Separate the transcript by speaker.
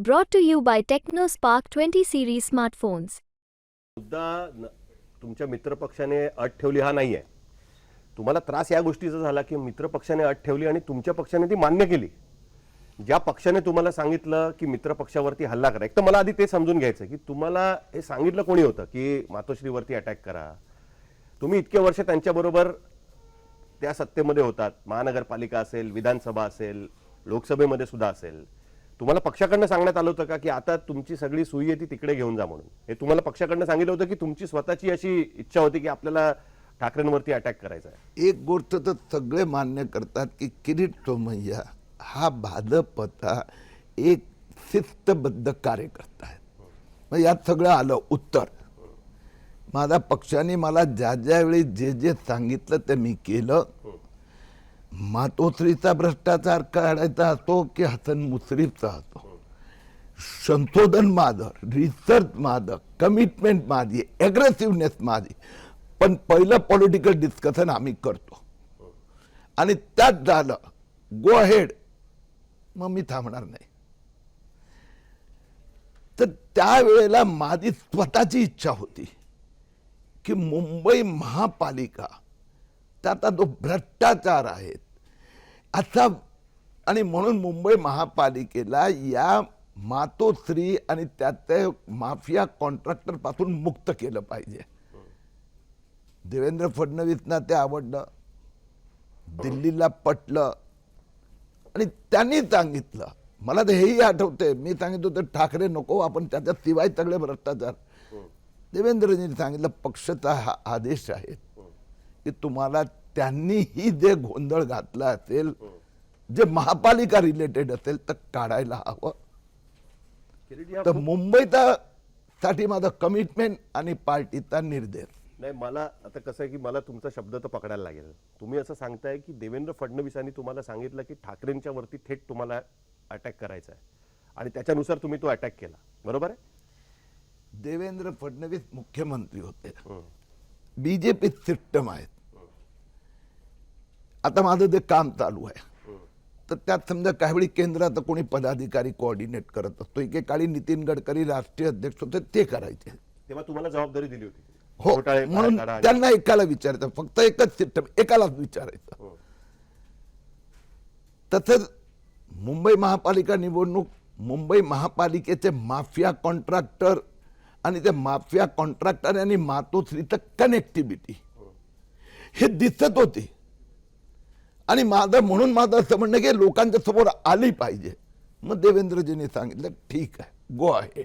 Speaker 1: Brought to you by TechnoSpark 20 series smartphones.
Speaker 2: मुद्दा न- तुमच्या मित्रपक्षाने अट ठेवली हा नाही आहे तुम्हाला त्रास या गोष्टीचा झाला की मित्रपक्षाने अट ठेवली आणि तुमच्या पक्षाने ती मान्य केली. ज्या पक्षाने तुम्हाला सांगितलं की मित्रपक्षावरती हल्ला करा एक तर मला आधी ते समजून घ्यायचं की तुम्हाला हे सांगितलं कोणी होतं की मातोश्रीवरती अटॅक करा. तुम्ही इतके वर्ष त्यांच्याबरोबर त्या सत्तेमध्ये होतात. महानगरपालिका असेल विधानसभा असेल लोकसभेमध्ये सुद्धा असेल. तुम्हाला पक्षाकडनं सांगण्यात आलं होतं का की आता तुमची सगळी सुई आहे ती तिकडे घेऊन जा म्हणून? हे तुम्हाला पक्षाकडनं सांगितलं होतं की तुमची स्वतःची अशी इच्छा होती की आपल्याला ठाकरेंवरती अटॅक करायचा आहे?
Speaker 3: एक गोष्ट तर सगळे मान्य करतात की किरीट सोमय्या हा भाजपचा एक शिस्तबद्ध कार्यकर्ता आहे. मग यात सगळं आलं उत्तर. माझ्या पक्षाने मला ज्या ज्यावेळी जे जे सांगितलं ते मी केलं. मातोश्रीचा भ्रष्टाचार काढायचा असतो की हसन मुश्रीफचा असतो? संशोधन माझं रिसर्च माझं कमिटमेंट माझी ॲग्रेसिव्हनेस माझी पण पहिलं पॉलिटिकल डिस्कशन आम्ही करतो. आणि त्यात झालं गो अहेड मग मी थांबणार नाही. तर त्यावेळेला माझी स्वतःची इच्छा होती की मुंबई महापालिका त्याचा जो भ्रष्टाचार आहे. असा आणि म्हणून मुंबई महापालिकेला या मातोश्री आणि त्याचे माफिया कॉन्ट्रॅक्टरपासून मुक्त केलं पाहिजे. देवेंद्र फडणवीसना ते आवडलं. दिल्लीला पटलं. आणि त्यांनी सांगितलं. मला तर हेही आठवते मी सांगितलं होतं ठाकरे नको आपण त्याच्या शिवाय सगळे भ्रष्टाचार. देवेंद्रजींनी सांगितलं पक्षाचा हा आदेश आहे. की तुम्हाला त्यांनीही जे गोंधळ घातला असेल जे महापालिका रिलेटेड असेल तर काढायला हवं. तर मुंबईचा साठी माझं कमिटमेंट आणि पार्टीचा निर्देश.
Speaker 2: नाही मला आता कसं आहे की मला तुमचा शब्द तर पकडायला लागेल. तुम्ही असं सांगताय की देवेंद्र फडणवीसांनी तुम्हाला सांगितलं की ठाकरेंच्या वरती थेट तुम्हाला अटॅक करायचा आहे आणि त्याच्यानुसार तुम्ही तो अटॅक केला. बरोबर आहे?
Speaker 3: देवेंद्र फडणवीस मुख्यमंत्री होते. बीजेपी सिस्टम आहेत. आता माझं जे काम चालू आहे तर त्यात समजा काही वेळी केंद्रात कोणी पदाधिकारी कोऑर्डिनेट करत असतो एकेकाळी नितीन गडकरी राष्ट्रीय अध्यक्ष होते ते करायचे.
Speaker 2: तेव्हा तुम्हाला जबाबदारी दिली होती
Speaker 3: हो म्हणून. त्यांना एकाला विचारायचं फक्त एकच सिस्टम एकालाच विचारायचं.
Speaker 2: हो.
Speaker 3: तसंच मुंबई महापालिका निवडणूक मुंबई महापालिकेचे माफिया कॉन्ट्रॅक्टर आणि ते माफिया कॉन्ट्रॅक्टर आणि मातोश्रीचं कनेक्टिव्हिटी हे दिसत होते. आणि माझं म्हणून माझं असं म्हणणं की लोकांच्या समोर आली पाहिजे. मग देवेंद्रजींनी सांगितलं ठीक आहे गो आहे